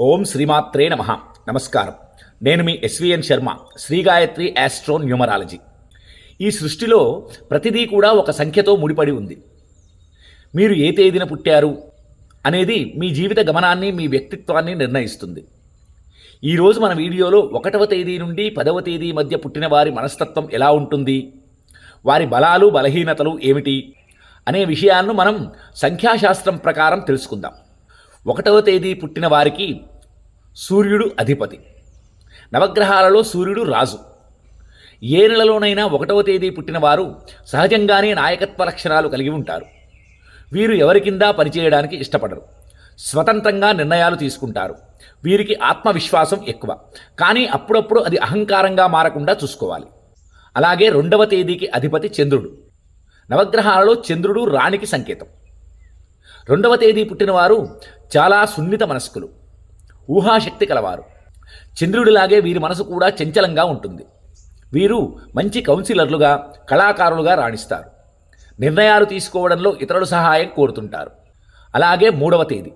ఓం శ్రీమాత్రే నమ. నమస్కారం. నేను మీ SVN Sharma Sri Gayatri astro numerology. ఈ సృష్టిలో ప్రతిదీ కూడా ఒక సంఖ్యతో ముడిపడి ఉంది. మీరు ఏ తేదీన పుట్టారు అనేది మీ జీవిత గమనాన్ని మీ వ్యక్తిత్వాన్ని నిర్ణయిస్తుంది. ఈరోజు మన వీడియోలో ఒకటవ తేదీ నుండి పదవ తేదీ మధ్య పుట్టిన వారి మనస్తత్వం ఎలా ఉంటుంది? వారి బలాలు బలహీనతలు ఏమిటి? అనే విషయాలను మనం సంఖ్యాశాస్త్రం ప్రకారం తెలుసుకుందాం. ఒకటవ తేదీ పుట్టిన వారికి సూర్యుడు అధిపతి. నవగ్రహాలలో సూర్యుడు రాజు. ఏ నెలలోనైనా ఒకటవ తేదీ పుట్టిన వారు సహజంగానే నాయకత్వ లక్షణాలు కలిగి ఉంటారు. వీరు ఎవరి కింద పనిచేయడానికి ఇష్టపడరు. స్వతంత్రంగా నిర్ణయాలు తీసుకుంటారు. వీరికి ఆత్మవిశ్వాసం ఎక్కువ. కానీ అప్పుడప్పుడు అది అహంకారంగా మారకుండా చూసుకోవాలి. అలాగే రెండవ తేదీకి అధిపతి చంద్రుడు. నవగ్రహాలలో చంద్రుడు రాణికి సంకేతం. రెండవ తేదీ పుట్టినవారు చాలా సున్నిత మనస్కులు. ఊహాశక్తి కలవారు. చంద్రుడిలాగే వీరి మనసు కూడా చంచలంగా ఉంటుంది. వీరు మంచి కౌన్సిలర్లుగా కళాకారులుగా రాణిస్తారు. నిర్ణయాలు తీసుకోవడంలో ఇతరుల సహాయం కోరుతుంటారు. అలాగే మూడవ తేదీ.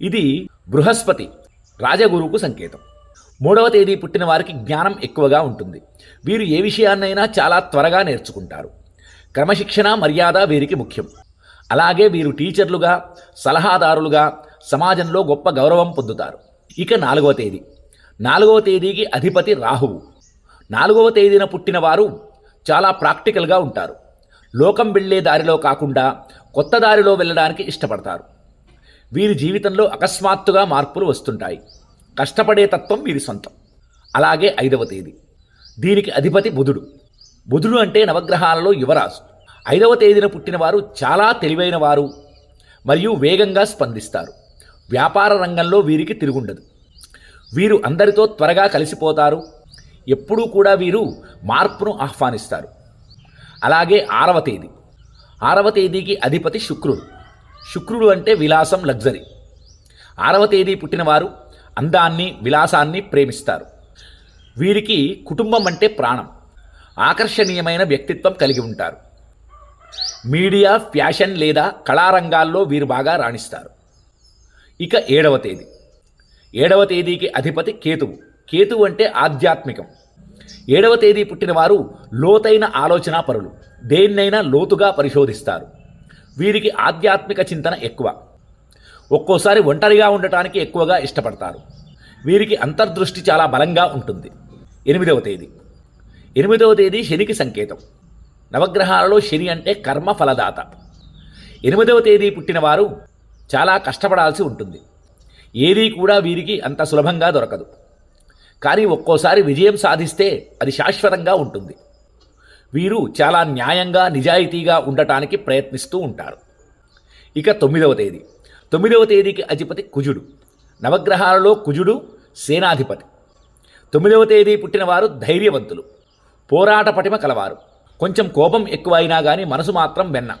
ఇది బృహస్పతి రాజగురువుకు సంకేతం. మూడవ తేదీ పుట్టిన వారికి జ్ఞానం ఎక్కువగా ఉంటుంది. వీరు ఏ విషయాన్నైనా చాలా త్వరగా నేర్చుకుంటారు. క్రమశిక్షణ మర్యాద వీరికి ముఖ్యం. అలాగే వీరు టీచర్లుగా సలహాదారులుగా సమాజంలో గొప్ప గౌరవం పొందుతారు. ఇక నాలుగవ తేదీ. నాలుగవ తేదీకి అధిపతి రాహువు. నాలుగవ తేదీన పుట్టిన వారు చాలా ప్రాక్టికల్గా ఉంటారు. లోకం వెళ్ళే దారిలో కాకుండా కొత్త దారిలో వెళ్ళడానికి ఇష్టపడతారు. వీరి జీవితంలో అకస్మాత్తుగా మార్పులు వస్తుంటాయి. కష్టపడే తత్వం వీరి సొంతం. అలాగే ఐదవ తేదీ. దీనికి అధిపతి బుధుడు. బుధుడు అంటే నవగ్రహాలలో యువరాజు ఐదవ తేదీన పుట్టినవారు చాలా తెలివైన వారు మరియు వేగంగా స్పందిస్తారు. వ్యాపార రంగంలో వీరికి తిరుగుండదు. వీరు అందరితో త్వరగా కలిసిపోతారు. ఎప్పుడూ కూడా వీరు మార్పును ఆహ్వానిస్తారు. అలాగే ఆరవ తేదీ. ఆరవ తేదీకి అధిపతి శుక్రుడు. శుక్రుడు అంటే విలాసం లగ్జరీ. ఆరవ తేదీ పుట్టినవారు అందాన్ని విలాసాన్ని ప్రేమిస్తారు. వీరికి కుటుంబం అంటే ప్రాణం. ఆకర్షణీయమైన వ్యక్తిత్వం కలిగి ఉంటారు. మీడియా ఫ్యాషన్ లేదా కళారంగాల్లో వీరు బాగా రాణిస్తారు. ఇక ఏడవ తేదీ. ఏడవ తేదీకి అధిపతి కేతువు. కేతువు అంటే ఆధ్యాత్మికం. ఏడవ తేదీ పుట్టినవారు లోతైన ఆలోచన పరులు దేన్నైనా లోతుగా పరిశోధిస్తారు. వీరికి ఆధ్యాత్మిక చింతన ఎక్కువ. ఒక్కోసారి ఒంటరిగా ఉండటానికి ఎక్కువగా ఇష్టపడతారు. వీరికి అంతర్దృష్టి చాలా బలంగా ఉంటుంది. ఎనిమిదవ తేదీ. ఎనిమిదవ తేదీ శనికి సంకేతం. నవగ్రహాలలో శని అంటే కర్మ ఫలదాత. ఎనిమిదవ తేదీ పుట్టినవారు చాలా కష్టపడాల్సి ఉంటుంది. ఏదీ కూడా వీరికి అంత సులభంగా దొరకదు. కానీ ఒక్కోసారి విజయం సాధిస్తే అది శాశ్వతంగా ఉంటుంది. వీరు చాలా న్యాయంగా నిజాయితీగా ఉండటానికి ప్రయత్నిస్తూ ఉంటారు. ఇక తొమ్మిదవ తేదీ. తొమ్మిదవ తేదీకి అధిపతి కుజుడు. నవగ్రహాలలో కుజుడు సేనాధిపతి. తొమ్మిదవ తేదీ పుట్టినవారు ధైర్యవంతులు. పోరాట పటిమ కలవారు. కొంచెం కోపం ఎక్కువైనా కానీ మనసు మాత్రం వెన్న.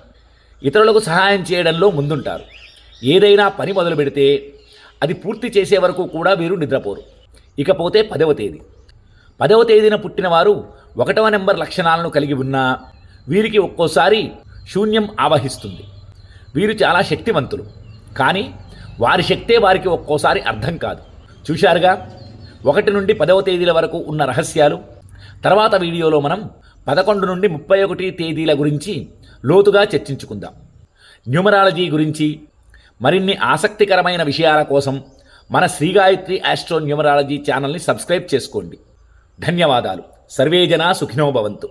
ఇతరులకు సహాయం చేయడంలో ముందుంటారు. ఏదైనా పని మొదలు పెడితే అది పూర్తి చేసే వరకు కూడా వీరు నిద్రపోరు. ఇకపోతే పదవ తేదీ. పదవ తేదీన పుట్టినవారు ఒకటవ నెంబర్ లక్షణాలను కలిగి ఉన్నా వీరికి ఒక్కోసారి శూన్యం ఆవహిస్తుంది. వీరు చాలా శక్తివంతులు. కానీ వారి శక్తే వారికి ఒక్కోసారి అర్థం కాదు. చూశారుగా? ఒకటి నుండి పదవ తేదీల వరకు ఉన్న రహస్యాలు. తర్వాత వీడియోలో మనం పదకొండు నుండి ముప్పై ఒకటి తేదీల గురించి లోతుగా చర్చించుకుందాం. న్యూమరాలజీ గురించి మరిన్ని ఆసక్తికరమైన విషయాల కోసం మన శ్రీగాయత్రి ఆస్ట్రో న్యూమరాలజీ ఛానల్ని సబ్స్క్రైబ్ చేసుకోండి. ధన్యవాదాలు. సర్వే జనా సుఖినో భవంతు.